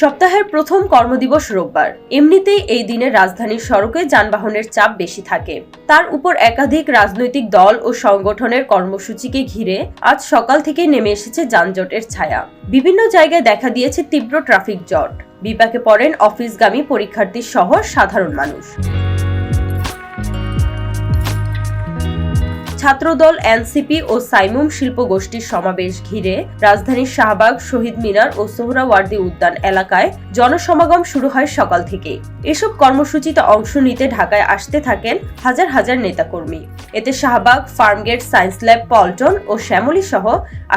সপ্তাহের প্রথম কর্মদিবস রোববার। এমনিতেই এই দিনে রাজধানীর সড়কে যানবাহনের চাপ বেশি থাকে। তার উপর একাধিক রাজনৈতিক দল ও সংগঠনের কর্মসূচিকে ঘিরে আজ সকাল থেকে নেমে এসেছে যানজটের ছায়া। বিভিন্ন জায়গায় দেখা দিয়েছে তীব্র ট্রাফিক জট। বিপাকে পড়েন অফিসগামী পরীক্ষার্থী সহ সাধারণ মানুষ। ছাত্রদল, এনসিপি ও সাইমুম শিল্প গোষ্ঠীর সমাবেশ ঘিরে রাজধানীর শাহবাগ, শহীদ মিনার ও সোহরাওয়ার্দী উদ্যান এলাকায় জনসমাগম শুরু হয় সকাল থেকে। এসব কর্মসূচিতে অংশ নিতে ঢাকায় আসতে থাকেন হাজার হাজার নেতাকর্মী। এতে শাহবাগ, ফার্মগেট, সায়েন্স ল্যাব, পল্টন ও শ্যামলী সহ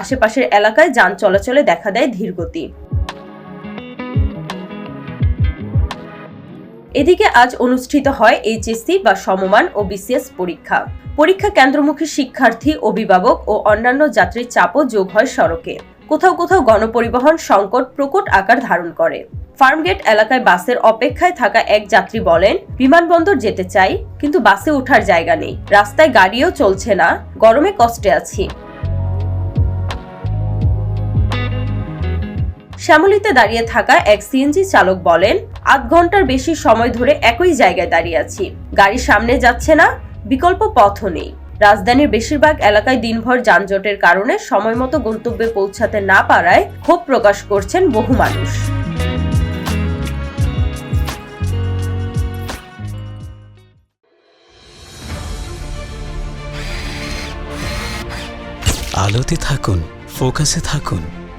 আশেপাশের এলাকায় যান চলাচলে দেখা দেয় ধীরগতি। এদিকে আজ অনুষ্ঠিত হয় এইচএসসি বা সমমান ও বিসিএস পরীক্ষা। পরীক্ষা কেন্দ্রমুখী শিক্ষার্থী, অভিভাবক ও অন্যান্য যাত্রীর চাপও যোগ হয় সড়কে। কোথাও কোথাও গণপরিবহন সংকট প্রকট আকার ধারণ করে। ফার্মগেট এলাকায় বাসের অপেক্ষায় থাকা এক যাত্রী বলেন, বিমানবন্দর যেতে চাই, কিন্তু বাসে ওঠার জায়গা নেই। রাস্তায় গাড়িও চলছে না। গরমে কষ্টে আছি। শ্যামলীতে দাঁড়িয়ে থাকা এক সিএনজি চালক বলেন, আধ ঘণ্টার বেশি সময় ধরে একই জায়গায় দাঁড়িয়ে আছি। গাড়ি সামনে যাচ্ছে না, বিকল্প পথও নেই। রাজধানীর বেশিরভাগ এলাকায় দিনভর যানজটের কারণে সময়মতো গন্তব্যে পৌঁছাতে না পারায় ক্ষোভ প্রকাশ করছেন বহু মানুষ। আলোতে থাকুন, ফোকাসে থাকুন